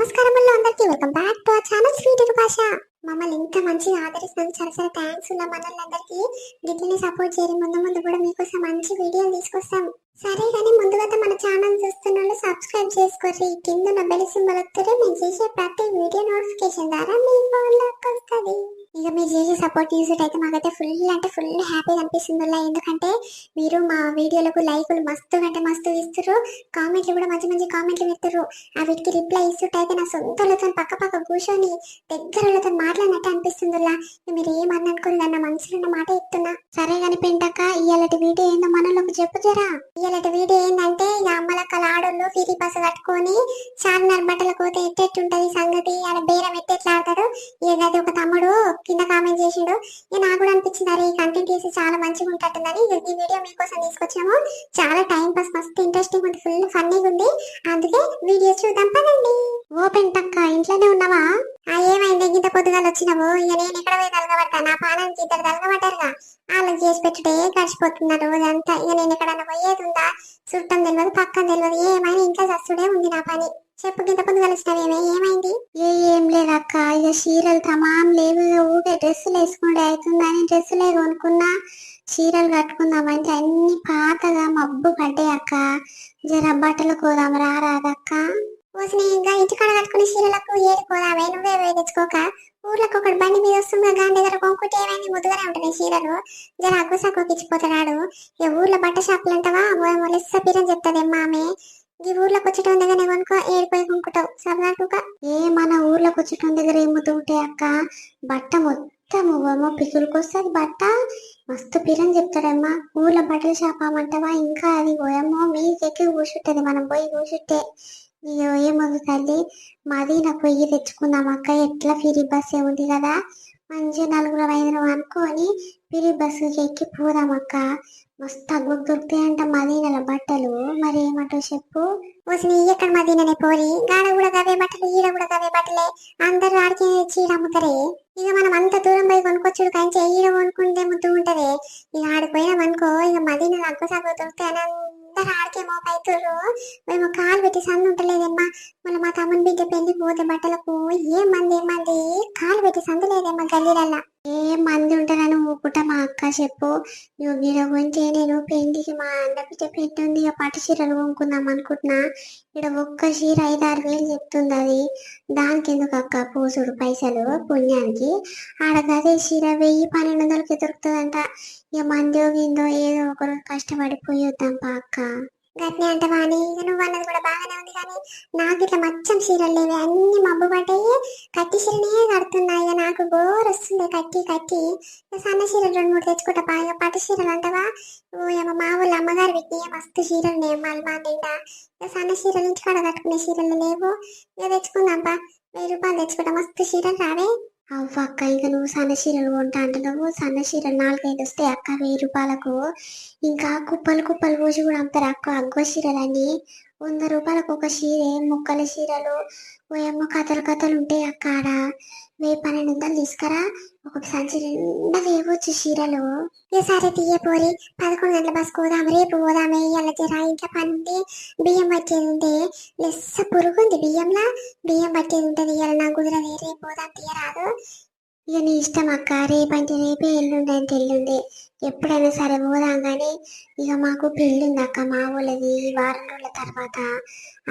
నమస్కారం అందరికీ. Welcome back to our channel sweet భాష మమ్మల్ని ఇంత మంచిగా ఆదరిస్తున్నందుకు చాలా చాలా థ్యాంక్స్ ఉన్న మనల్ని గిట్లని సపోర్ట్ చేయడం ముందు ముందు కూడా మీకోసం మంచి వీడియోలు తీసుకొస్తాం. సరే కానీ ముందుగా మన ఛానల్ చూస్తున్న వాళ్ళు సబ్స్క్రైబ్ చేసుకోర్రి. కింద ఉన్న బెల్ సింబల్ వస్తే మేము చేసే ప్రతి వీడియో నోటిఫికేషన్ ద్వారా మీ ఫోన్లోకి వస్తుంది. ఇక మీరు చేసే సపోర్ట్ యూజ్ అయితే మాకైతే ఫుల్ అంటే ఫుల్ హ్యాపీగా అనిపిస్తుంది ఎందుకంటే మీరు మా వీడియోలకు లైకులు మస్తు అంటే మస్తు ఇస్తారు కామెంట్లు కూడా మంచి మంచి కామెంట్లు పెడతారు ఆ వీటికి రిప్లై ఇస్తుంటైతే నా సొంతలతో పక్క పక్క కూర్చొని దగ్గరలతో మాట్లాడినట్టు అనిపిస్తుందిలా మీరు ఏమన్ననుకుని నా మనసులో ఉన్న మాట చెప్తున్నా. సరే కాని ఇయ్యలటి ఇవాళ వీడియో ఏందో మనలోకి చెప్పు జరా. ఇవాళ వీడియో ఏంటంటే ఇక అమ్మలక్కల ఆడోళ్ళు ఫిరీ బస్సు కట్టుకొని చార్మినార్ బట్టల కోత ఎట్టెట్టుంటది సంగతి? ఆడ బేరం ఎట్టెట్లా ఆడతాడు ఏదైతే ఒక తమ్ముడు కింద కామెంట్ చేసిండు ఇక నాకు కూడా అనిపించింది అరే ఈ కంటెంట్ చేసి చాలా మంచిగా ఉంటుందని ఈ వీడియో మీకోసం తీసుకొచ్చాము చాలా టైం పాస్ మస్తు ఇంట్రెస్టింగ్ ఉంది ఫుల్ ఫన్నీగా ఉంది. అందుకే వీడియో చూద్దాం పదండి. ఓపెన్ తక్క ఇంట్లోనే ఉన్నావా? ఆ ఏమైంది? ఇంత పొద్దుగాలు వచ్చినావు? ఇక నేను ఎక్కడ పోయి తలగబడతా నా పానానికి ఇద్దరు తలగబడ్డారుగా? వాళ్ళకి చేసి పెట్టుడే గడిచిపోతున్నా రోజంతా? ఇక నేను ఎక్కడన్నా పోయేది ఉందా? చుట్టం తెలియదు పక్కన తెలియదు ఏమైనా ఇంకా చస్తుడే ఉంది నా పని? చెప్పు గింత పొద్దుగాలు వచ్చినావేమే ఏమైంది? ఏం లేదు అక్క ఇక చీరలు తమాం లేవు. ఊగే డ్రెస్సులు వేసుకుంటే అవుతుందని డ్రెస్సులే కొనుక్కున్నా చీరలు కట్టుకుందామంటే అన్ని పాతగా మబ్బు పడ్డాయి అక్క. జర బట్టలు కోదాం రారాదక్క పోసిన ఇంకా ఇంటికాడ కట్టుకునే చీరలకు ఏడుకోదామే నువ్వే పోయి తెచ్చుకోక. ఊర్లకు ఒకటి బండి మీద వస్తుందా? గాని దగ్గర కొనుక్కుంటే ఏమైంది? ముద్దుగానే ఉంటుంది చీరలు. జర అగ్గుసాకు ఇచ్చిపోతున్నాడు ఇక ఊర్లో బట్ట షాపులు అంటావా? లెస్స పీరని చెప్తుంది ఆమె ఈ ఊర్లోకి వచ్చటం దగ్గర కొనుక్కో ఏడిపోయి కొనుక్కుంటావు. సరదాకుగా ఏ మన ఊర్లోకి వచ్చటం దగ్గర ఏముద్దు ఉంటాయి అక్క బట్ట మొత్తం ఏమో పిసులకు వస్తుంది బట్ట. మస్తు పిరని చెప్తాడమ్మా. ఊర్లో బట్టలు షాప్ ఇంకా అది పోయమ్మో మీకు ఎక్కి కూర్చుంటుంది మనం పోయి కూర్చుంటే ఇక ఏమొద్దు తల్లి? మాది నాకు పొయ్యి తెచ్చుకుందాం అక్క. ఎట్లా ఫిరి బస్ ఉంది కదా? మంచిగా నలుగురు ఐదుగురు అనుకొని ఫిరి బస్సుకి ఎక్కి పోదాం అక్క. మస్తు తగ్గు దొరుకుతాయంట మదీనల బట్టలు. మరి ఏమంటో చెప్పు. వసిన ఎక్కడ మదీననే పోరి? గాడ కూడా గవే బట్టలు ఈడ కూడా గవే బట్టలే. అందరూ ఆడికి చీడ అమ్ముతారే. ఇక మనం అంత దూరం పోయి కొనుక్కొచ్చుడు కానీ ఈడ కొనుక్కుంటే ముద్దు ఉంటది. ఇక ఆడిపోయినాం అనుకో ఇక మదీనలు అగ్గు సగ్గు దొరుకుతాయని అందరు ఆడికే మోపైతుర్రు మేము కాలు పెట్టి సన్ను ఉంటలేదమ్మా మళ్ళీ మా తమ్ముని బిడ్డ పెళ్ళి పోతే బట్టలకు ఏ మంది ఏ మంది? కాలు పెట్టి సందు లేదమ్మా గల్లీలల్లా. ఏ మంది ఉంటారని ఊపుట మా అక్క చెప్పు. నువ్వు గీడ గురించి నేను పెళ్ళికి మా అన్న బిడ్డ ఉంది ఇక పట్టు చీరలు కొనుక్కుందాం అనుకుంటున్నా. ఇక్కడ ఒక్క చీర ఐదు ఆరు వేలు చెప్తుంది అది. దానికి ఎందుకు అక్క పూసుడు పైసలు పుణ్యానికి? ఆడగదే చీర వెయ్యి పన్నెండు వందలకి దొరుకుతుందంట. ఇక మందో గిందో ఏదో ఒకరు కష్టపడి పోయొద్దాం పా అక్క. గట్నే అంటవా వాణి ఇక నువ్వు అన్నది కూడా బాగానే ఉంది కానీ నాకు ఇట్లా మచ్చం చీరలు లేవి. అన్ని మబ్బు పడ్డాయి కట్టి చీరనే కడుతున్నాయి ఇక నాకు బోర్ వస్తుంది కట్టి కట్టి. సన్న చీరలు రెండు మూడు తెచ్చుకుంటా బాగా పట్టు చీరలు అంటవా? ఓ ఏమో మా ఊళ్ళో అమ్మగారు పెట్టిన మస్తు చీరలు ఉన్నాయి మల్మా నిండా. ఇక సన్న చీరలు ఇంటికాడ కట్టుకునే చీరలు లేవు. ఇక తెచ్చుకుందాంపా వెయ్యి రూపాయలు తెచ్చుకుంటా. మస్తు చీరలు రావే. అవ్వ అక్క ఇక నువ్వు సన్న చీరలు కొంటా అంటున్నావు. సన్న చీరలు నాలుగైదు వస్తాయి అక్క వెయ్యి రూపాయలకు. ఇంకా కుప్పలు కుప్పలు పోసి కూడా అమ్ముతారు అక్క. అగ్గో చీరలని వంద రూపాయలకు ఒక చీరే ముక్కల చీరలు. ఏమో కథలు కథలు ఉంటాయి అక్క ఆడ. వెయ్యి పన్నెండు వందలు తీసుకురా. ఒక సంచి నిండా వేయవచ్చు చీరలు. ఈసారి తీయ పోరి. పదకొండు గంటల బస్ పోదాం రేపు పోదామే. ఇవాళ జరా ఇంట్లో పని బియ్యం పట్టేది ఉంటే లెస్స పురుగుంది బియ్యంలా. బియ్యం పట్టేది ఉంటుంది ఇవాళ నా కుదరదు. రేపు పోదాం తీయరాదు. ఇక నీ ఇష్టం అక్క రేపంటే రేపే ఎల్లుండి అంటే ఎల్లుండి. ఎప్పుడైనా సరే పోదాం కానీ ఇక మాకు పెళ్ళి ఉంది అక్క మా ఊళ్ళది ఈ వారం రోజుల తర్వాత.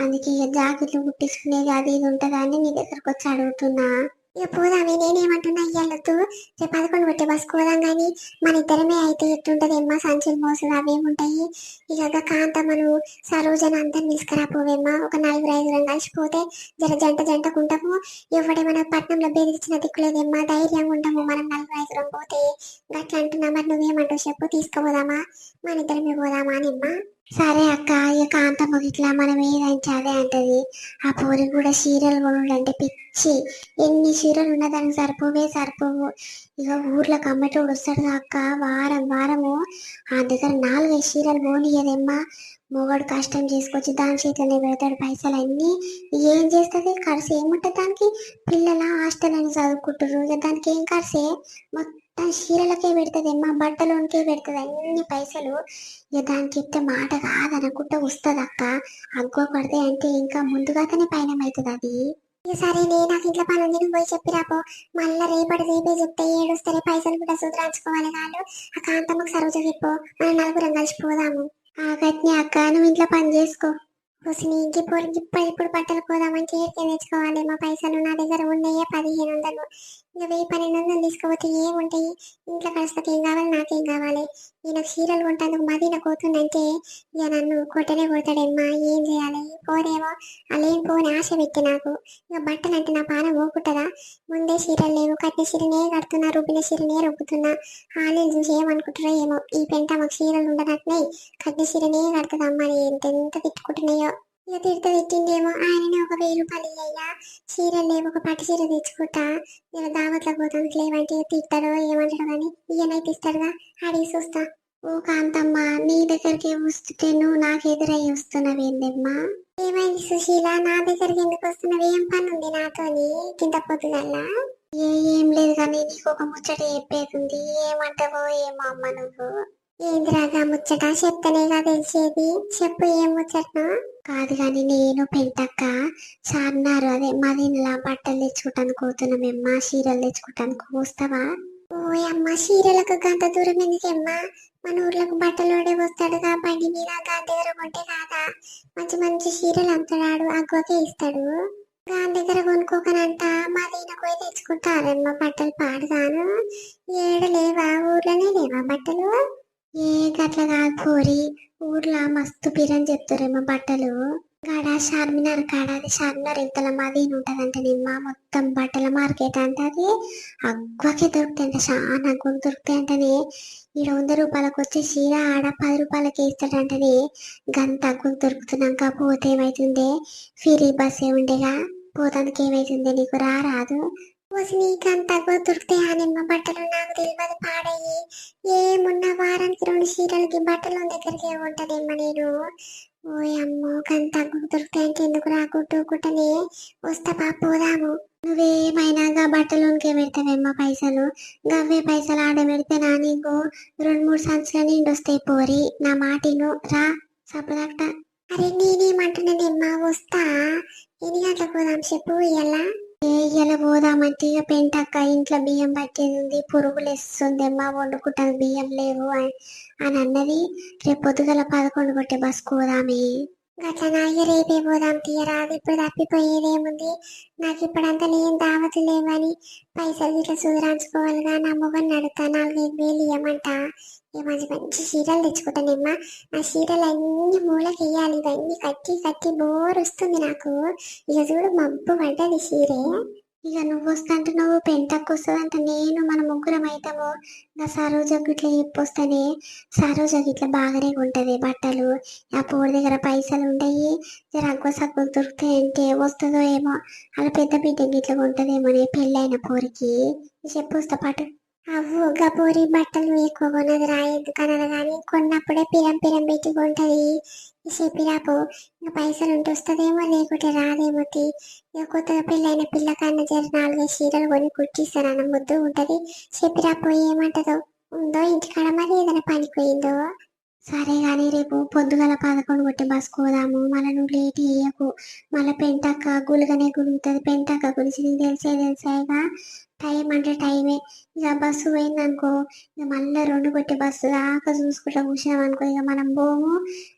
అందుకే ఇక జాకెట్లు కుట్టించుకునేది అది ఇది ఉంటుందా అని నీ దగ్గరకు వచ్చి అడుగుతున్నా. ఇక పోదామే నేనేమంటున్నా ఇయ్యాలొద్దు రేపు పదకొండు కొట్టే బస్ పోదాం కానీ మన ఇద్దరమే అయితే ఎట్టుంటది ఎమ్మ సంచులు మోసులు అవేముంటాయి ఇక కాంత మనం సరోజన అందరిని తీసుకురాపోవేమ్మా ఒక నలుగురు ఐదుగురం కలిసిపోతే జర జంట జంటకుంటాము. ఎవడే మన పట్నంలో బెదిరించిన దిక్కులేదేమ్మా ధైర్యంగా ఉంటాము మనం నలుగురు ఐదుగురం పోతే. గట్లా అంటున్నా మరి నువ్వేమంటావు చెప్పు తీసుకుపోదామా? మన ఇద్దరమే పోదామా అని అమ్మా. సరే అక్క ఇక కాంతమ్మ ఇట్లా మనం ఏదంటే అదే అంటది. ఆ పూరి కూడా చీరలు కొనుడు పిచ్చి. ఎన్ని చీరలు ఉన్నా దానికి సరిపోవే సరిపోవు. ఇక ఊర్లోకి అమ్మటోడు వస్తాడు అక్క వారం వారము. ఆ దగ్గర నాలుగైదు చీరలు పోనీయదమ్మా మొగడు కష్టం చేసుకొచ్చి దాని చేతిలోనే పెడతాడు పైసలు అన్నీ ఏం చేస్తుంది? ఖర్చు ఏముంటుంది దానికి? పిల్లల హాస్టల్ అని చదువుకుంటారు ఇక దానికి ఏం ఖర్చే? మొత్తం చీరలకే పెడుతుంది మా బట్టలోనికే పెడుతుంది అన్ని పైసలు. ఇక దానికి చెప్తే మాట కాదనుకుంటే వస్తుంది అక్క. అగ్గో పడితే అంటే ఇంకా ముందుగానే పైన అవుతుంది అది. సరే నే నాకు ఇంట్లో పని ఉంది నువ్వు పోయి చెప్పిరాపో మళ్ళీ రేపటి రేపే చెప్తే ఏడుస్తారే పైసలు కూడా సుధరాంచుకోవాలి కాదు ఆ కాంతమ్మకు సరోజ చెప్పు మనం నలుగురం కలిసిపోదాము ఆ అక్క నువ్వు ఇంట్లో పని చేసుకో. హుసిని ఇప్పుడు ఇప్పుడు ఇప్పుడు బట్టలు పోదామని ఏరికే తెచ్చుకోవాలి మా పైసలు నా దగ్గర ఉన్నాయే పదిహేను వందలు. ఇక వెయ్యి పన్నెండు వందలు తీసుకుపోతే ఏముంటాయి? ఇంట్లో కలిసిపోతే ఏం కావాలి? నాకేం కావాలి? ఈయన చీరలు మది నాకు అవుతుందంటే ఇక నన్ను కొట్టనే కొడతాడేమ్మా ఏం చేయాలి? పోరేమో అలేం పోని ఆశ పెట్టి నాకు. ఇక బట్టలు అంటే నా పాన పోకుంటుందా ముందే చీరలు లేవు కట్టిన చీరనే కడుతున్నా రుబ్బిన చీరనే రుబ్బుతున్నా. ఆలయం చూసి ఏమనుకుంటారో ఏమో. ఈ పెంట మాకు చీరలు ఉండనట్లే కట్టిన చీరనే కడుతుందమ్మా ఎంత ఎంత తిట్టుకుంటున్నాయో. ఇక తిడతదిట్టిండేమో ఆయననే ఒక వెయ్యి రూపాయలు ఇయ్యా చీరలు లేవు ఒక పట్టు చీర తెచ్చుకుంటా. ఇలా దావత్లో పోతాను లేవంటే తిట్టాడో ఏమంటాడో కానీ ఈయనైతే ఇస్తాడుగా. అడిగి చూస్తా. ఓ కాంతమ్మ నీ దగ్గరికి వస్తుంటే నువ్వు నాకు ఎదురయ్యి వస్తున్నావేందమ్మా? ఏమైంది సుశీల? నా దగ్గరికి ఎందుకు వస్తున్నావు? ఏం పని ఉంది నాతోని? కింద పొద్దుగల్లా? ఏ ఏం లేదు కానీ నీకు ఒక ముచ్చట చెప్పేది ఏమంటావో ఏమో అమ్మ నువ్వు. ఏంద్రాగా ముచ్చట? చెప్తనేగా తెలిసేది చెప్పు ఏం ముచ్చట కాదు కానీ నేను పెంటక్క చార్నారు అదే మదీనలా బట్టలు తెచ్చుకుంటాను పోతున్నామేమ్మా చీరలు తెచ్చుకుంటాను వస్తావా? ఓ అమ్మ చీరలకు గంత దూరం ఎందుకమ్మా మన ఊర్లకు బట్టలు వస్తాడుగా బండి మీద గాని దగ్గర కొంటే కాదా? మంచి మంచి చీరలు అమ్ముతాడు అగ్గోకే ఇస్తాడు. దాని దగ్గర కొనుక్కోకనంట మా దీన పోయి తెచ్చుకుంటారమ్మ బట్టలు పాడుగాను. ఏడ లేవా? ఊర్లోనే లేవా బట్టలు? ఏ గట్ల కాదు పోరి. ఊర్లో మస్తు పిరని చెప్తారేమో బట్టలు. గాడ చార్మినార్ కాడ అది చార్మినార్ ఇంతల మాది ఉంటదంటే నిమ్మ. మొత్తం బట్టల మార్కెట్ అంటే అది. అగ్గకే దొరుకుతాయంట చాలా దొరుకుతాయి దొరుకుతాయంటనే. ఈడ వంద రూపాయలకు వచ్చే చీర ఆడ పది రూపాయలకి ఇస్తాడంటనే. గంత అగ్గులు దొరుకుతున్నాక పోతే ఏమైతుందే? ఫ్రీ బస్ ఏ ఉండేగా పోతానికి ఏమైతుందే? నీకు రా రాదు నీకు అంత అగ్గులు దొరుకుతాయి ఆ నిమ్మ బట్టలు నాకు తెలియదు పాడయ్యి. ఏమున్న వారానికి రెండు చీరలకి బట్టలు దగ్గరికి ఉంటదేమ్మ నేను. ఓ అమ్మో కంత అగ్గులు దొరుకుతాయంటే ఎందుకు రాకుంటూకుంటనే వస్తా పా పోదాము. నువ్వేమైనా గా బట్టలోనికే పెడతావేమ్మా పైసలు? గవ్వే పైసలు ఆడ పెడితే నా నీకు? రెండు మూడు సంవత్సరాలు నిండి వస్తాయి పోరి. నా మాటిను రా సపదట అరే నేనేమంటున్నానమ్మా వస్తా. ఎన్ని గంటలకు పోదాం చెప్పు ఎలా ఏ పోదామంటే ఇక పెంటక్క ఇంట్లో బియ్యం పట్టేది ఉంది పురుగులు వేస్తుందమ్మా వండుకుంటాను బియ్యం లేవు అని అని అన్నది. రేపు పొద్దుగల పదకొండు కొట్టే బస్ పోదామే. గట్లా ఇక రేపే పోదాం తీయరాదు ఇప్పుడు తప్పిపోయేదేముంది? నాకు ఇప్పుడంతా నేను దావతు లేవని పైసలు ఇట్లా సుధరాంచుకోవాలిగా నా మొగన్ నడుతా నాలుగైదు వేలు ఇవ్వమంటా మంచి మంచి చీరలు తెచ్చుకుంటానమ్మా. ఆ చీరలు అన్ని మూలకి వేయాలి ఇవన్నీ కట్టి కట్టి బోర్ వస్తుంది నాకు. ఇక చూడు మబ్బు పడ్డది చీరే ఇక నువ్వు వస్తుంటే నువ్వు పెంటకు వస్తుందంట నేను మన ముగ్గురం అవుతాము నా సరోజకు ఇట్లా చెప్పొస్తానే. సరోజకి ఇట్లా బాగానే ఉంటుంది బట్టలు. ఆ పోడి దగ్గర పైసలు ఉంటాయి. జర అగ్గ సగ్గులు దొరుకుతాయి అంటే వస్తుందో ఏమో. అలా పెద్ద బిడ్డకి ఇట్లా అని పెళ్ళైన పోరికి. చెప్పొస్తా పాటు. అవ్వు గబోరి బట్టలు ఎక్కువ కొనదు రా ఎందుకనదు కానీ కొన్నప్పుడే పిరం పిరం పెట్టి కొంటది. చెప్పిరాపు ఇంకా పైసలు ఉంటే వస్తుందేమో లేకుంటే రాదేమో తీ. కొత్తగా పెళ్ళైన పిల్ల కన్నా జర నాలుగైదు చీరలు కొని కుట్టిస్తాను ముద్దు ఉంటది. చెప్పిరాపు ఏమంటదో? ఉందో ఇంటికాడ మరి ఏదైనా పనిపోయిందో సరే కానీ రేపు పొద్దుగల పదకొండు కొట్టి బస్ కోదాము మళ్ళీ నువ్వు లేట్ చేయకు. మళ్ళీ పెంటక్క గులుగనే గులుగుతుంది. పెంటక్క గురించి నీకు తెలిసే తెలిసాయిగా. టైం అంటే టైమే. ఇక బస్సు పోయిందనుకో ఇక మళ్ళీ రెండు కొట్టి బస్సు దాకా చూసుకుంటా కూర్చున్నామనుకో ఇక మనం పోము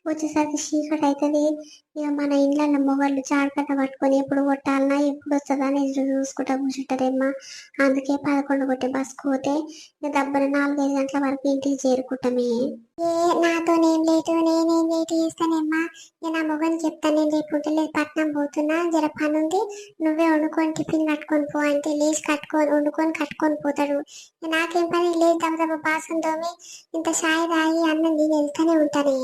వచ్చేసరికి చీకటి అవుతుంది ఇక మన ఇండ్ల మొగళ్ళు చాడకట్ట పట్టుకొని ఎప్పుడు కొట్టాలన్నా ఎప్పుడు వస్తుందా అని ఎదురు చూసుకుంటా కూర్చుంటారేమ్మా అందుకే పదకొండు కొట్టి బస్సు పోతే ఇక దబ్బర నాలుగైదు గంటల వరకు ఇంటికి చేరుకుంటామే. ఏ నేను లేటు నేనేం లేటు చేస్తానేమ్మా? ఇక నా మొగని చెప్తాను నేను రేపు లేదు పట్నం పోతున్నా జర పని ఉంది నువ్వే వండుకొని టిఫిన్ కట్టుకొని పో అంటే లేచి కట్టుకొని వండుకొని కట్టుకొని పోతాడు. నాకేం పని లేదు దెబ్బ బాసం తోమి ఇంత చాయ్ తాగి అన్నం తిని వెళ్తూనే ఉంటానే.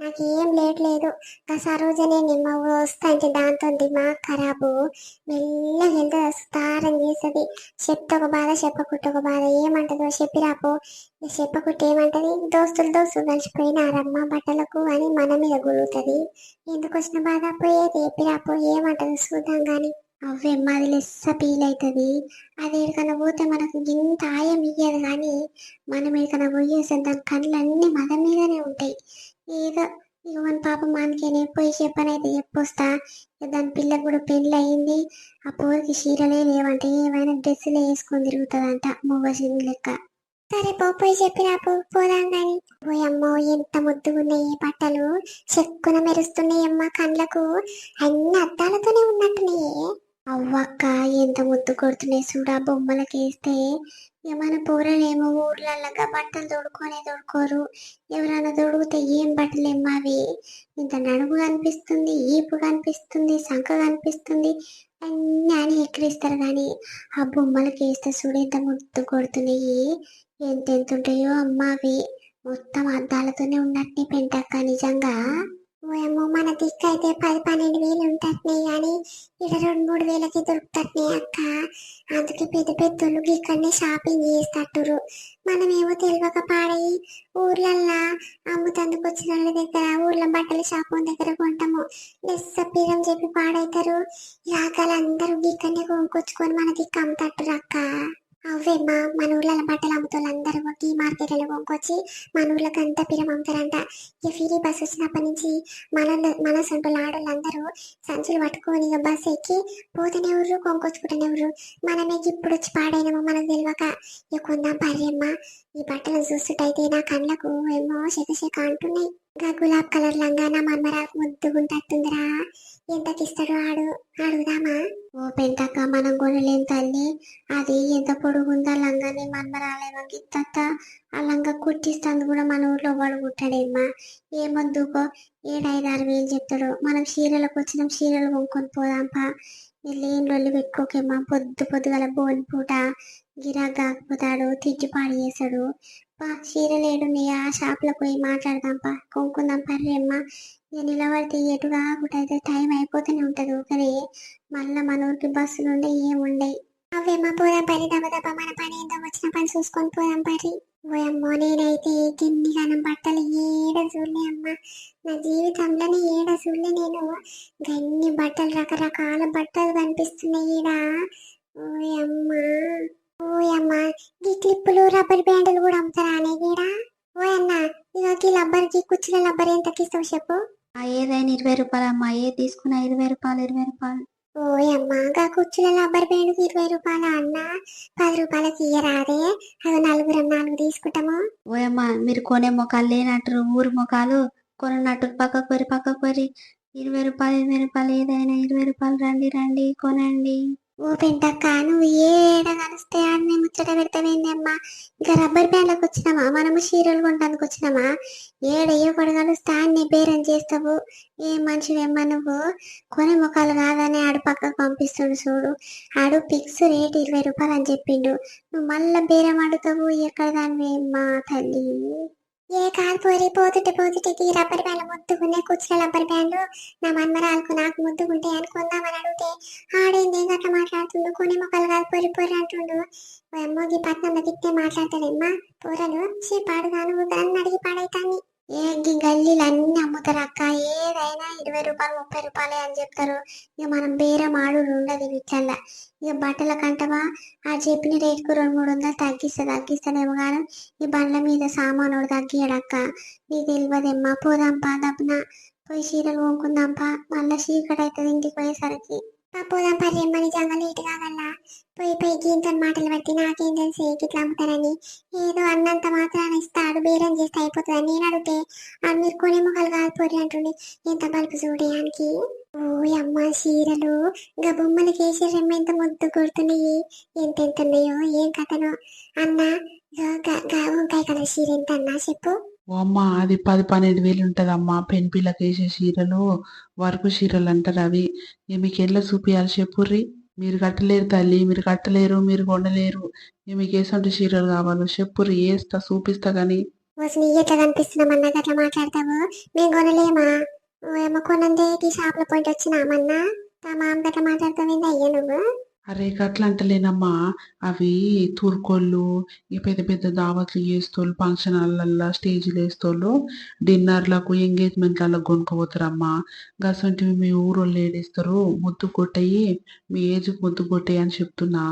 నాకేం లేట్ లేదు. ఆ రోజునే నిమ్మ వస్తా అంటే దాంతో దిమాగ్ ఖరాబు. మెల్లగా హెల్త్ సుతారం చేస్తుంది. చెప్తే ఒక బాధ చెప్పకుంటే ఒక బాధ. ఏమంటదో చెప్పిరాపో ఇక చెప్పకుంటే ఏమంటది? దోస్తులు దోస్తులు కలిసిపోయినారమ్మ బట్టలకు అని మన మీద గురుగుతుంది ఎందుకు వచ్చిన బాధ? పోయేది చెప్పిరాపో ఏమంటదో చూద్దాం కానీ అవే మాది లెస్స ఫీల్ అవుతుంది అది ఎక్కడికైనా పోతే మనకు ఇంత ఆయం ఇయ్యదు కానీ మనం ఎక్కడికైనా పోయేసే దాని కళ్ళన్నీ మన మీదనే ఉంటాయి. ఏదో ఇక మన పాప మనకేనే పోయి చెప్పనైతే చెప్పొస్తా. దాని పిల్లకు కూడా పెళ్ళి అయింది ఆ పోరికి చీరలే లేవంటే. ఏమైనా డ్రెస్సులే వేసుకొని తిరుగుతుందంట మూగసింది లెక్క. సరే పో పోయి చెప్పిరా పో పోదాం కానీ పోయమ్మో ఎంత ముద్దుగున్నాయి బట్టలు. చెక్కున మెరుస్తున్నాయి అమ్మ కండ్లకు అన్ని అద్దాలతోనే ఉన్నట్టున్నాయి. అవ్వక్క ఎంత ముద్దు కొడుతున్నాయి చూడా బొమ్మలకి వేస్తే మన పూరలేమో ఊర్లల్లగా బట్టలు తొడుక్కొనే తొడుకోరు. ఎవరైనా తొడిగితే ఏం బట్టలేమ్మా అవి? ఇంత నడుము కనిపిస్తుంది ఈపు కనిపిస్తుంది సంఖ కనిపిస్తుంది. అన్నీ అని ఎక్కిరిస్తారు కానీ ఆ బొమ్మలకి వేస్తే చూడు ఎంత ముద్దు కొడుతున్నాయి. ఎంతెంత ఉంటాయో అమ్మ అవి. మొత్తం అద్దాలతోనే ఉన్నట్టు పెంటక్క నిజంగా. ఏమో మన దిక్కు అయితే పది పన్నెండు వేలు ఉంటున్నాయి కానీ ఇక్కడ రెండు మూడు వేలకి దొరుకుతున్నాయి అక్క. అందుకే పెద్ద పెద్దోళ్ళు ఇక్కడనే షాపింగ్ చేస్తట్టురు మనమేమో తెలియక పాడై ఊర్లల్లా అమ్ముతందుకు వచ్చిన వాళ్ళ దగ్గర ఊర్ల బట్టల షాపు దగ్గర కొంటాము. లెస్స పీరం చెప్పి పాడైతారు. ఇలాగలందరూ అందరూ ఇక్కడనే కొనుక్కొచ్చుకొని మన దిక్కు అమ్ముతట్టురు అక్క. అవ్వేమ్మా మన ఊర్లలో బట్టలు అమ్ముతోళ్ళందరూ అందరూ ఈ మార్కెట్లలో కొనుక్కొచ్చి మన ఊర్లోకి అంతా పిరం అమ్ముతారంట. ఇక ఫ్రీ బస్ వచ్చినప్పటి నుంచి మన మన సొంత ఆడోళ్ళందరూ సంచులు పట్టుకొని ఇక బస్ ఎక్కి పోతేనే ఊరు కొనుక్కొచ్చుకుంటూనే ఊరు. మనమే ఇప్పుడు వచ్చి పాడైనామో మనకు తెలియక ఇక కొందాం పర్యమ్మ ఈ బట్టలు చూస్తుంటైతే నా కళ్ళకు ఏమో శక అంటున్నాయి. ఇంకా గులాబ్ కలర్ లంగా నా మన్మరాకు ముద్దుగుంటట్టుందిరా ఎంతకిస్తాడు ఆడు అడుగుదామా? ఓ పెంటక్క మనం కొనలేం తల్లి. అది ఎంత పొడుగుందా లంగాని మన్మరాలేమో గిత్త ఆ లంగా కుట్టిస్తాను కూడా మన ఊర్లో వాడు కుట్టాడేమ్మా. ఏమొద్దుకో? ఏడైదు ఆరు వేలు చెప్తాడు. మనం చీరలకు వచ్చినాం చీరలు కొనుక్కొని పోదాంపా. లేని రోజులు పెట్టుకోకేమ్మా. పొద్దు పొద్దుగల బోని పూట గిరాక్ కాకపోతాడు తిట్టిపాడు చేస్తాడు. పా చీరలు ఆ షాప్లో పోయి మాట్లాడదాంపా కొనుక్కుందాం పర్రేమ్మా ఇక నిలబడితే ఎటు కాకుండా టైం అయిపోతూనే ఉంటుంది ఒకరే. మళ్ళీ మన ఊరికి బస్సులు ఉండే ఏముండయి అవేమ్మా పోదాం పని దెబ్బ దెబ్బ మన పని ఏందో వచ్చిన పని చూసుకొని పోదాం పరి ఓయమ్మో నేనైతే గిన్ని గనం బట్టలు ఏడ చూడలే అమ్మ. నా జీవితంలోనే ఏడ చూడలే నేను. గన్ని బట్టలు రకరకాల బట్టలు కనిపిస్తున్నాయి ఈడ. ఓయమ్మా ఓయమ్మ ఈ క్లిప్పులు రబ్బర్ బ్యాండ్లు కూడా అమ్ముతారా అనే ఈడ ఓయన్న ఇక ఈ లబ్బర్కి కుచ్చుల లబ్బర్ ఎంతకి ఇస్తావు చెప్పు ఏదైనా ఇరవై రూపాయలు అమ్మా ఏ తీసుకున్నా ఇరవై రూపాయలు ఇరవై రూపాయలు. ఓయమ్మ గా కుచ్చుల లబ్బర్ బ్యాండ్కి ఇరవై రూపాయలు అన్న? పది రూపాయలకి ఇయ్యరాదే? అది నలుగురం నాలుగు తీసుకుంటాము. ఓయమ్మా మీరు కొనే మొక్కలు లేనట్టు ఊరు మొక్కలు కొననట్టు పక్కకు పోరి పక్కకు పోరి ఇరవై రూపాయలు ఇరవై రూపాయలు ఏదైనా ఇరవై రూపాయలు రండి రండి కొనండి. ఓ పెంటక్క నువ్వు ఏడ కలిస్తే అన్ని ముచ్చట పెడతావేందమ్మా? ఇంకా రబ్బర్ బ్యాండ్లకు వచ్చినామా? మనము చీరలు కొనడానికి వచ్చినామా? ఏడ ఏ కొడగలుస్తా అన్ని బేరం చేస్తావు? ఏ మనిషివేమ్మా నువ్వు? కొనే ముఖాలు కాదని ఆడు పక్కకు పంపిస్తుండు చూడు. ఆడు ఫిక్స్ రేట్ ఇరవై రూపాయలు అని చెప్పిండు. నువ్వు మళ్ళీ బేరం అడుగుతావు ఎక్కడ దానివేమ్మా తల్లి? ఏ కాదు పోరి పోతుంటే పోతుంటే ఈ రబ్బర్ బ్యాండ్ ముద్దుకునే కూర్చున్న రబ్బర్ బ్యాండ్ నా మన్మరాలకు నాకు ముద్దుకుంటే అని కొందామని అడిగితే ఆడేంది గట్లా మాట్లాడుతుండు? కొన్ని మొక్కలు కాదు పొరి పొరి అంటుండు. అమ్మోగి పట్నంలో తిట్టే మాట్లాడతాడమ్మా పొరలు చీ పాడుగాను అడిగి పాడైతాన్ని ఏంటి గల్లీలు అన్ని అమ్ముతారు అక్క? ఏదైనా ఇరవై రూపాయలు ముప్పై రూపాయలే అని చెప్తారు. ఇక మనం బేరం ఆడు ఉండదు విచ్చల్లా ఇక బట్టల కంటవా ఆ చెప్పిన రేటుకు రెండు మూడు వందలు తగ్గిస్తా తగ్గిస్తానేమో కానీ ఈ బండ్ల మీద సామాను తగ్గియడక్క నీకు తెలియదేమ్మా? పోదాంపా దప్పున పోయి చీరలు కొనుక్కుందాంపా మళ్ళీ చీకటి అవుతుంది ఇంటికి పోయేసరికి. పోదాంపా పర్యమ్మ జంగలు ఇటు కాగల్లా పోయి పైకి గీంతో మాటలు బట్టి నాకేం తెలిసి ఇట్లా అమ్ముతారని. ఏదో అన్నంత మాత్రాన ఇస్తాడు బేరం చేస్తే అయిపోతుందని నేను అడిగితే అది మీరు కొనే మొక్కలు కాదు పోరి అంటుండే. ఎంత బల్బు చూడడానికి ఓ అమ్మ చీరలు గా బొమ్మలకి వేసే ఎంత ముద్దు కొడుతున్నాయి. ఎంత ఎంత ఉన్నాయో ఏం కథనో. అన్న వంకాయ కలర్ చీర ఎంత అన్నా చెప్పు. ఓ అమ్మ అది పది పన్నెండు వేలు ఉంటుందమ్మా పెన్ పిల్లకి వేసే చీరలు వరకు చీరలు అంటారు అవి. మీకు ఎట్లా చూపియాలి చెప్పుర్రి మీరు కట్టలేరు తల్లి మీరు కట్టలేరు మీరు కొనలేరు ఇక మీకు వేసంటే చీరలు కావాలో చెప్పురు వేస్తా చూపిస్తా కానీ నీ ఎట్లా కనిపిస్తున్నామన్నా అట్లా మాట్లాడతావు? మేము కొనలేమా? ఏమో కొనందే ఈ షాప్ పోయి వచ్చినామన్నా మా మామ గట్లా మాట్లాడతావు అయ్యా నువ్వు? అరే గట్ల అంటలేనమ్మా అవి తూర్కోళ్ళు ఈ పెద్ద పెద్ద దావత్లు చేస్తోళ్ళు ఫంక్షన్ హాల్లల్లో స్టేజీలు వేస్తోళ్ళు డిన్నర్లకు ఎంగేజ్మెంట్లకు కొనుక్కోపోతారమ్మా. గసంటివి మీ ఊరోళ్ళు ఏడేస్తారు ముద్దు కొట్టయి మీ ఏజ్కి ముద్దు కొట్టయి అని చెప్తున్నా.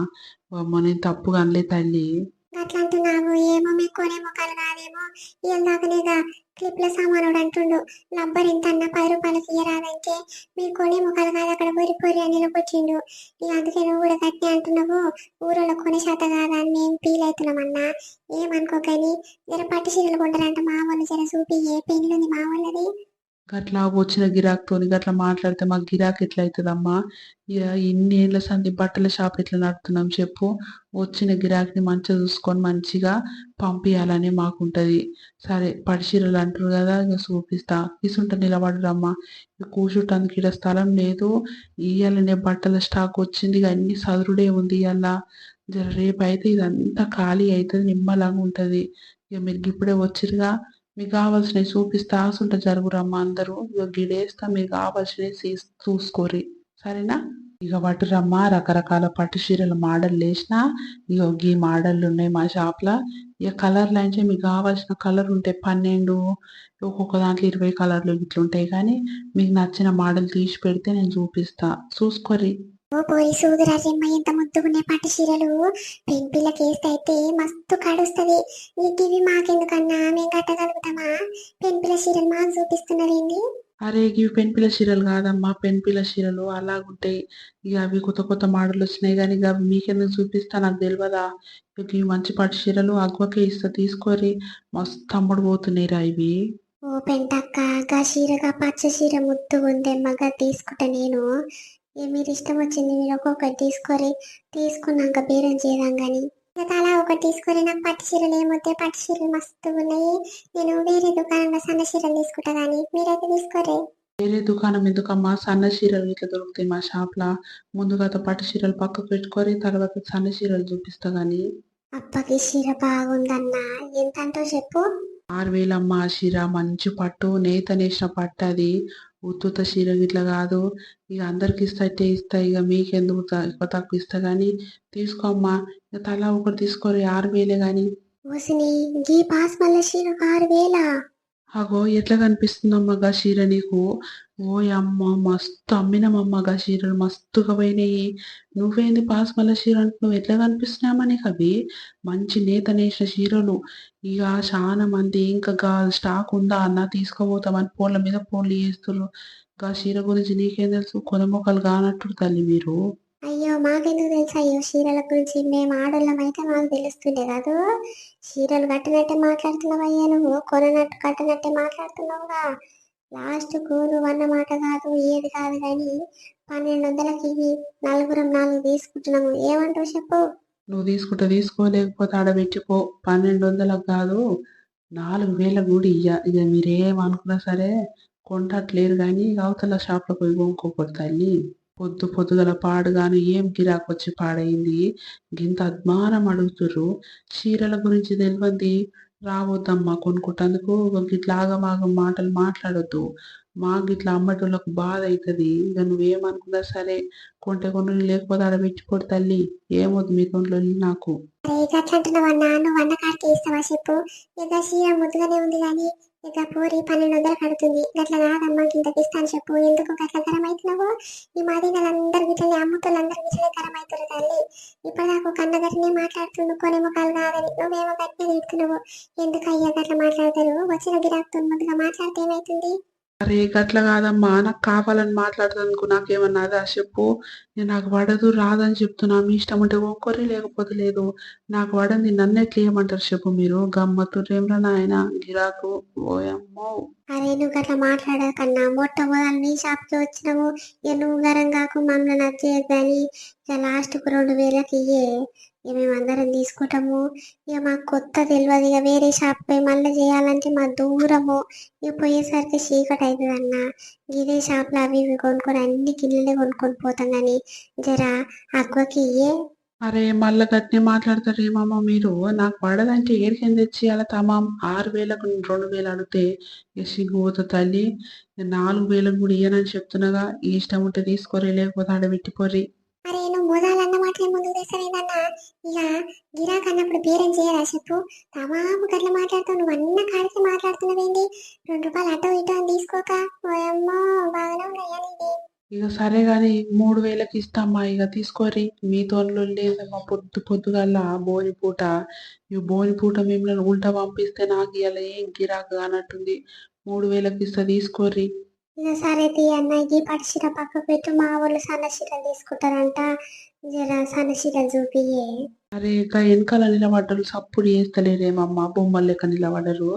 అమ్మ నేను తప్పుగా అనలే తల్లి. అట్లాంటున్నావు ఏమో మీ కొనే ముఖాలు కాదేమో ఇవాళ దాకానేగా క్లిప్ల సామానుడు అంటుండు లబ్బర్ ఇంత అన్న పది రూపాయలకి ఇయ్యరాదంటే మీ కొనే ముఖాలు కాదు అక్కడ పొరి పొరి అని నిలబొచ్చిండు. ఇక అందుకే నువ్వు కూడా కట్టి అంటున్నావు ఊరోళ్ళ కొనే శాత కాదా అని మేము ఫీల్ అవుతున్నామన్నా ఏమనుకోకని జర పట్టు చీరలు కొంటారంట మా వాళ్ళు జర చూపి ఏ పెళ్ళి మా వాళ్ళది గట్లా వచ్చిన గిరాక్తోని గట్లా మాట్లాడితే మాకు గిరాక్ ఎట్లా అవుతుందమ్మా ఇక ఇన్ని ఏళ్ళ సంది బట్టల షాప్ ఎట్లా నడుపుతున్నాం చెప్పు? వచ్చిన గిరాక్ని మంచిగా చూసుకొని మంచిగా పంపించాలని మాకుంటుంది. సరే పడిచీరలు అంటారు కదా ఇక చూపిస్తా. ఇసుంట నిలబడరమ్మా. ఇక కూర్చుంటానికి ఇక్కడ స్థలం లేదు. ఇవ్వాలనే బట్టల స్టాక్ వచ్చింది. ఇక అన్ని సదురుడే ఉంది ఇవాళ జర రేపు అయితే ఇదంతా ఖాళీ అవుతుంది నిమ్మలాగా ఉంటుంది ఇక మీరు ఇప్పుడే వచ్చిరుగా మీకు కావాల్సినవి చూపిస్తా ఆసుంట జరుగురమ్మ అందరూ. ఇక గిడేస్తా మీకు కావాల్సినవి చూసుకోరి. సరేనా? ఇక పట్టురమ్మా రకరకాల పట్టు చీరల మోడల్ వేసిన ఇక గీ మోడళ్ళు ఉన్నాయి మా షాప్లో ఇక కలర్లు అంటే మీకు కావాల్సిన కలర్ ఉంటే పన్నెండు ఒక్కొక్క దాంట్లో ఇరవై కలర్లు ఇట్లుంటాయి కానీ మీకు నచ్చిన మోడల్ తీసి పెడితే నేను చూపిస్తా. చూసుకోరి. ఓ పోయి సూదురాజమ్మ ఎంత ముద్దుగున్నాయి పట్టు చీరలు వేస్తే అయితే మస్తు కడుస్తుంది. నీకు ఇవి మాకెందుకన్నా? మేము కట్టగలుగుతామా? పెంపిల్ల చీరలు మాకు చూపిస్తున్నారేంటి అరే ఇవి పెన్పిల్ల చీరలు కాదమ్మా. పెన్పిల్ల చీరలు అలాగుంటాయి. ఇక అవి కొత్త కొత్త మోడల్ వచ్చినాయి కానీ ఇక అవి మీకెందుకు చూపిస్తా? నాకు తెలియదా ఇక ఇవి మంచి పట్టు చీరలు అగ్వకే ఇస్తా తీసుకోరి. మస్తు అమ్ముడు పోతున్నాయి రా ఇవి. ఓ పెంటక్క గా చీరగా పచ్చ చీర ముద్దుగుందెమ్మగా తీసుకుంటా నేను. ఏ మీరు ఇష్టం వచ్చింది మీరు ఒక్కొక్కటి తీసుకోరి. తీసుకున్నాక బేరం చేద్దాం గాని. ఇక అలా ఒకటి తీసుకొని నాకు పట్టు చీరలు ఏమొద్దే పట్టు చీరలు మస్తుగా ఉన్నాయి. నేను వేరే దుకాణంలో సన్న చీరలు తీసుకుంటా గానీ మీరైతే తీసుకోరే. వేరే దుకాణం ఎందుకమ్మా? సన్న చీరలు ఇట్లా దొరుకుతాయి మా షాప్ లా. ముందుగా పట్టు చీరలు పక్కకు పెట్టుకొని తర్వాత సన్న చీరలు చూపిస్తా గానీ. అప్పకి చీర బాగుందన్నా. ఎంత అంటో చెప్పు. ఆరు వేలమ్మ ఆ చీర. మంచి పట్టు నేత నేసిన పట్టు అది. ఉత్తుత చీర గిట్ల కాదు. ఇక అందరికి ఇస్తా ఇస్తా ఇక మీకెందుకు ఎక్కువ తక్కువ ఇస్తా గానీ తీసుకోమ్మా ఇక తలా ఒకటి తీసుకోరి ఆరు వేలే గీ పాస్ చీర ఆరు వేల? అగో ఎట్లా కనిపిస్తుందమ్మా గా చీర నీకు? ఓయమ్మ అమ్మ మస్తు అమ్మినమమ్మ గా చీరలు మస్తుగా పోయినాయి. నువ్వేంది పాస్ మల్ల చీర అంటున్నావు ఎట్లా కనిపిస్తున్నామని నీకు అవి? మంచి నేత నేసిన చీరలు. ఇక చాలా మంది ఇంకా స్టాక్ ఉందా అన్న తీసుకుపోతామని ఫోన్ల మీద ఫోన్లు చేస్తున్నారు గా చీర గురించి నీకేం తెలుసు? కొనమొక్కలు కానట్టు తల్లి మీరు. అయ్యో మాకెందుకు తెలుసు? అయ్యో చీరల గురించి మేము ఆడోళ్ళం అయితే మాకు తెలుస్తుండే కాదు. చీరలు కట్టినట్టే మాట్లాడుతున్నావు అయ్యా నువ్వు? కొననట్టు కట్టినట్టే మాట్లాడుతున్నావుగా. లాస్ట్కు నువ్వు మాట కాదు ఏది కాదు కానీ పన్నెండు వందలకి ఇవి నలుగురం నాలుగు తీసుకుంటున్నాము. ఏమంటావు చెప్పు? నువ్వు తీసుకుంటే తీసుకో లేకపోతే ఆడబెట్టిపో పన్నెండు వందలకు కాదు నాలుగు వేలకు కూడా ఇయ్య. ఇక మీరేమనుకున్నా సరే కొంటట్లేరు కానీ అవతల షాప్లో పోయి కొనుక్కోకూడదు తల్లి. పొద్దు పొద్దుగల పాడుగాను ఏం గిరాకు వచ్చి పాడైంది? గింత అద్మానం అడుగుతుర్రు. చీరల గురించి తెలియంది రావద్దమ్మా కొనుక్కుంటందుకు. ఇట్లాగా ఆగమాగం మాటలు మాట్లాడొద్దు. మాకు ఇట్లా అమ్మటోళ్ళకు బాధ అవుతుంది ఇక నువ్వేమనుకున్నా సరే కొంటే కొన్ని లేకపోతే ఆడ పెట్టిపోడు తల్లి. ఏమొద్దు మీ కొంట్లో నాకు. ఇక అట్లా అంటున్నావు అన్న? నువ్వు అన్న కాడికి ఇస్తావా చెప్పు. ఇక చీర ముద్దుగానే ఉంది కానీ ఇక పూరి పన్నెండు వందలు కడుతుంది. గట్ల కాదమ్మా ఇంతకి ఇస్తాను చెప్పు. ఎందుకు గట్ల గరం అవుతున్నావు ఈ మాదిగలందరు గిట్లనే అమ్ముతులందరూ గిట్లనే గరం అవుతారు తల్లి. ఇప్పటిదాకా నాకు అన్న గట్లనే మాట్లాడుతుండు కొనే ముఖాలు కాదని నువ్వేమో గట్టిగా తిడుతున్నావు ఎందుకు అయ్యా గట్ల మాట్లాడతారు? వచ్చిన గిరాకుతో ముందుగా మాట్లాడితే ఏమైతుంది? అరే గట్లా కాదమ్మా. నాకు కావాలని మాట్లాడదనుకో నాకేమన్నా అదా చెప్పు. నేను నాకు పడదు రాదని చెప్తున్నా. మీ ఇష్టం ఉంటే ఒక్కరి లేకపోతే లేదు. నాకు పడంది నన్ను ఎట్లా ఏమంటారు చెప్పు మీరు. గమ్మత్తురేమ్రా నాయన గిరాకు. ఓయమ్మో అరే నువ్వు గట్లా మాట్లాడకన్నా. మొట్టమొదలు నీ షాప్కి వచ్చినావు. ఇక నువ్వు గరం కాకు మమ్మల్ని నచ్చేది కానీ ఇక లాస్ట్కు రెండు వేలకి ఇయ్యే. ఇక మేము అందరం తీసుకుంటాము. ఇక మాకు కొత్త తెలియదు ఇక వేరే షాప్ పోయి మళ్ళీ చేయాలంటే మా దూరము. ఇక పోయేసరికి చీకటి అవుతుంది అన్న. ఇదే షాప్లో అవి ఇవి కొనుక్కొని అన్ని గిన్నెలే కొనుక్కొని పోతాం కానీ జరా అగ్గకి ఇయ్యే అరే మళ్ళీ గట్నే మాట్లాడతారేమమ్మా మీరు. నాకు పడదంటే ఏడికేం తెచ్చి అలా తమాం ఆరు వేలకు రెండు వేలు అడిగితే ఇక సిగ్గుపోతా తల్లి. నాలుగు వేలకు కూడా ఇయ్యనని చెప్తున్నాగా. ఇష్టం ఉంటే తీసుకోరే లేకపోతే ఆడ పెట్టిపోర్రి అరే నువ్వు మొదలన్న మాటలే ముందుకు తెస్తావేదన్నా ఇక గిరాక్ అన్నప్పుడు బేరం చేయరా చెప్పు. తమాము గట్ల మాట్లాడుతావు. నువ్వు అన్న కాడికి మాట్లాడుతున్నావేంటి రెండు రూపాయలు అటో ఇటో అని తీసుకోక. ఓయమ్మో బాగానే ఉన్నాయా నీది ఇక సరే గాని మూడు వేలకి ఇస్తామా ఇక తీసుకోరి మీతో లేదమ్మా. పొద్దు పొద్దుగల్లా బోని పూట. ఈ బోని పూట మిమ్మల్ని ఉల్టా పంపిస్తే నాకు ఇలా ఏం గిరాకు కానట్టుంది. మూడు వేలకి ఇస్తా తీసుకోర్రి. ఇక సరే తీ అన్న ఈ పట్టు చీర పక్కకు పెట్టు మా వాళ్ళు సన్న చీరలు తీసుకుంటారంట. జర సన్న చీరలు చూపియే అరే ఇంకా వెనకాల నిలబడ్డరు సప్పుడు చేస్తలేరేమమ్మా బొమ్మలు లెక్క నిలబడ్డరు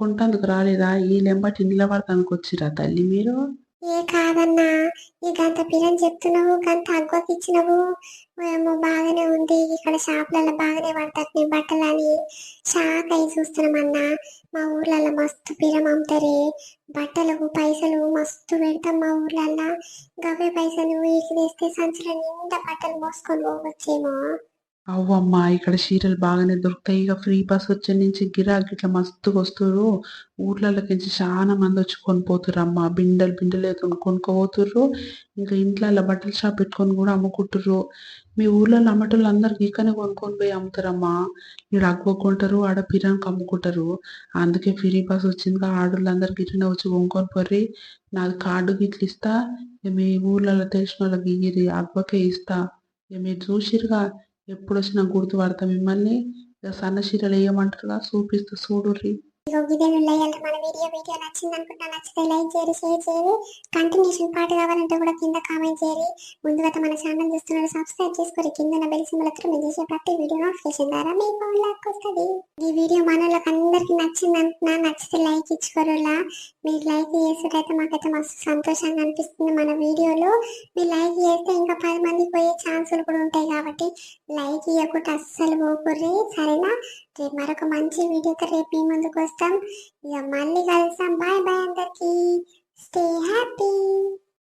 కొంటందుకు రాలేదా? ఈ లెంబటి నిలబడతానికి వచ్చిరా తల్లి మీరు? ఏ కాదన్నా ఈ గంట పిరని చెప్తున్నావు గంట అగ్గోకి ఇచ్చినవు. ఏమో బాగానే ఉంది. ఇక్కడ షాపులలో బాగానే పడతాయి బట్టలని షాక్ అయి చూస్తున్నామన్నా మా ఊర్లలో మస్తు పిరం అమ్ముతారే. బట్టలకు పైసలు మస్తు పెడతాం మా ఊర్లలో గవే పైసలు ఇక్కడ వేస్తే సంచుల నిండా బట్టలు మోసుకొని పోవచ్చేమో. అవ్వమ్మా ఇక్కడ చీరలు బాగానే దొరుకుతాయి. ఇక ఫ్రీ బస్ వచ్చే నుంచి గిరాకీ ఇట్లా మస్తుగా వస్తుర్రు. ఊర్లలోకి చాలా మంది వచ్చి కొనిపోతుర్రు అమ్మ బిండలు బిండలు ఎత్తుకొని కొనుక్కోపోతుర్రు ఇంకా ఇంట్లో బట్టల షాప్ పెట్టుకొని కూడా అమ్ముకుంటుర్రు. మీ ఊర్లలో అమ్మటోళ్ళు అందరికి ఇక్కడనే కొనుక్కొని పోయి అమ్ముతారమ్మా. ఇక్కడ అగ్గు కొంటారు ఆడ పిరానికి అమ్ముకుంటారు. అందుకే ఫ్రీ బస్ వచ్చిందిగా ఆడోళ్ళందరికి ఇట్లనే వచ్చి కొనుక్కొని పోర్రి. నాది కార్డు గిట్ల ఇస్తా. మీ ఊర్లలో తెలిసిన వాళ్ళకి అగ్వకే ఇస్తా. మీరు చూసిరుగా ఎప్పుడు వచ్చినా గుర్తుపడతా మిమ్మల్ని. ఇక సన్న చీరలు వేయమంటారుగా చూపిస్తూ చూడుర్రి. ఇగో ఇదే లైక్ మన వీడియో వీడియో నచ్చింది అనుకుంటా నచ్చితే లైక్ చేయరు షేర్ చేయరు కంటిన్యూషన్ పాట కావాలంటే కూడా కింద కామెంట్ చేయరు ముందుగా మన ఛానల్ చూస్తున్నారు సబ్స్క్రైబ్ చేసుకోరు కింద బెల్ సింబల్ ఎక్కడ మేము చేసే ప్రతి వీడియో నోటిఫికేషన్ ద్వారా మీ ఫోన్ లాక్ వస్తుంది. ఈ వీడియో మనలోకి అందరికి నచ్చింది అంటున్నా నచ్చితే లైక్ ఇచ్చుకోరులా. మీరు లైక్ చేసేటైతే మాకైతే మస్తు సంతోషంగా అనిపిస్తుంది మన వీడియోలో. మీరు లైక్ చేస్తే ఇంకా పది మంది పోయే ఛాన్సులు కూడా ఉంటాయి కాబట్టి లైక్ ఇవ్వకుండా అస్సలు పోకుర్రి. సరేనా? మరొక మంచి వీడియోతో రేపు మీ ముందుకు వస్తాం. ఇక మళ్ళీ కలుస్తాం బాయ్ బాయ్ అందరికీ. Stay happy